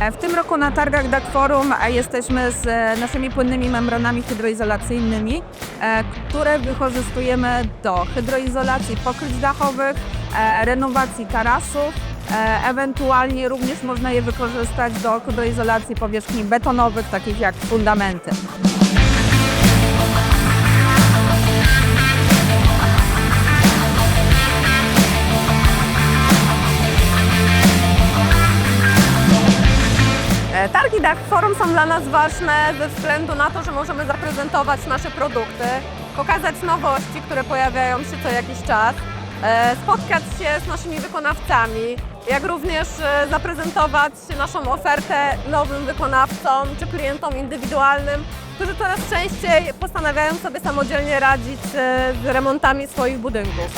E, w tym roku na targach DAC Forum e, jesteśmy z e, naszymi płynnymi membranami hydroizolacyjnymi, które wykorzystujemy do hydroizolacji pokryć dachowych, renowacji tarasów, ewentualnie również można je wykorzystać do hydroizolacji powierzchni betonowych, takich jak fundamenty. Targi DAC Forum są dla nas ważne ze względu na to, że możemy zaprezentować nasze produkty, pokazać nowości, które pojawiają się co jakiś czas, e, spotkać się z naszymi wykonawcami, jak również e, zaprezentować naszą ofertę nowym wykonawcom czy klientom indywidualnym, którzy coraz częściej postanawiają sobie samodzielnie radzić e, z remontami swoich budynków.